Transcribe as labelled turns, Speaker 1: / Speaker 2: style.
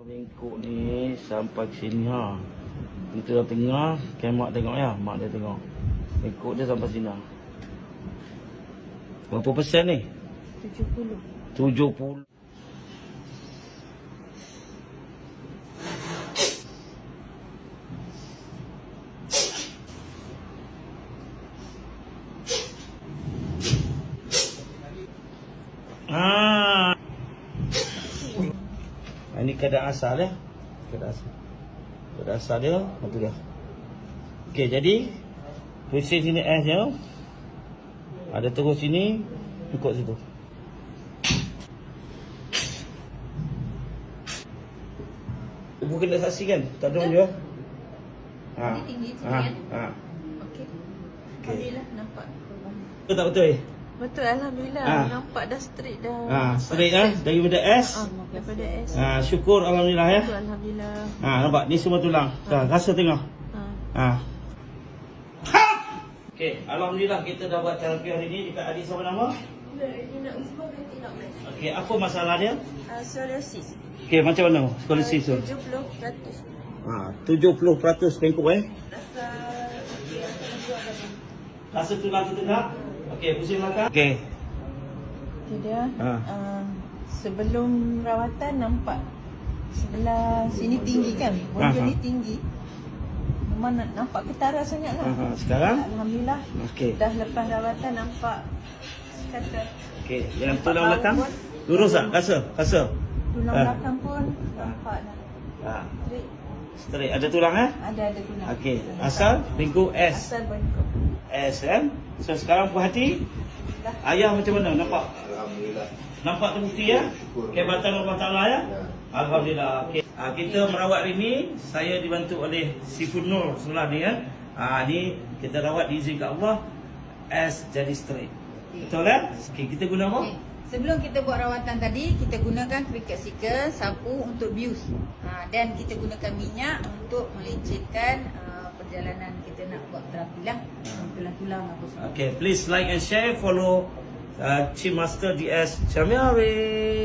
Speaker 1: Bengkok ni sampai ke sini ha. Kita dah tengah, kan mak tengok ya, mak dia tengok. Bengkok dia sampai sini. Berapa persen ni?
Speaker 2: 70.
Speaker 1: 70. Ah. Ini keadaan asal ya. Keadaan asal. Keadaan asal dia, itu dia. Okey, jadi Pusing sini S dia. Ada terus sini, ikut situ. Ibu kena saksi kan? Tak ada orang jual. Ha.
Speaker 2: Ini tinggi sini,
Speaker 1: Ha.
Speaker 2: kan?
Speaker 1: Ha.
Speaker 2: Okey.
Speaker 1: Okey.
Speaker 2: Alhamdulillah nampak.
Speaker 1: Betul tak betul? eh?
Speaker 2: Betul Alhamdulillah.
Speaker 1: Ah.
Speaker 2: Nampak dah straight dah.
Speaker 1: Ha, straight ah daripada S.
Speaker 2: Ah, daripada S.
Speaker 1: Ha, syukur alhamdulillah ya.
Speaker 2: Betul Alhamdulillah.
Speaker 1: Ha, nampak ni semua tulang. Ha, rasa tengok.
Speaker 2: Ha.
Speaker 1: Ha. Okey, alhamdulillah kita dah buat terapi hari ni dekat adik siapa nama? Okey, apa masalah dia?
Speaker 2: Uh, psoriasis.
Speaker 1: Okey, macam mana? Solusi tu.
Speaker 2: 70%.
Speaker 1: Ha, 70% bengkok eh.
Speaker 2: Rasa okey, aku jual lagi.
Speaker 1: Rasa tulang tu tegak. Okey, pusing belakang. Okey.
Speaker 2: Okey dia.
Speaker 1: Ha.
Speaker 2: Uh, sebelum rawatan nampak sebelah sini tinggi kan. Bonjol
Speaker 1: Aha.
Speaker 2: ni tinggi. Memang nampak ketara sangat lah.
Speaker 1: Ha, sekarang?
Speaker 2: Alhamdulillah.
Speaker 1: Okey.
Speaker 2: Dah lepas rawatan nampak kata
Speaker 1: Okey, yang tulang belakang lurus tak? Rasa? Rasa?
Speaker 2: tulang
Speaker 1: Ah.
Speaker 2: belakang pun nampak dah.
Speaker 1: Ha,
Speaker 2: Straight.
Speaker 1: straight. Ada tulang eh?
Speaker 2: Ada ada tulang.
Speaker 1: Okey, asal bengkok S.
Speaker 2: Asal bengkok.
Speaker 1: S kan? So sekarang puas hati? Ayah macam mana? Nampak? Nampak terbukti ya? Kehebatan Allah Ta'ala ya? Alhamdulillah. Okay. Ha, kita merawat hari ni, saya dibantu oleh Sifun Nur sebelah ni ya. Ha, ni kita rawat diizinkan Allah S jadi straight. Betul kan? Okay, kita guna apa?
Speaker 3: Okay. Sebelum kita buat rawatan tadi, kita gunakan cricket seeker, sapu untuk bius. Ha, dan kita gunakan minyak untuk melecehkan uh, perjalanan kita nak buat terapi lah. Apa semua.
Speaker 1: Okay, please like and share, follow uh, Chief Master DS Chamiari.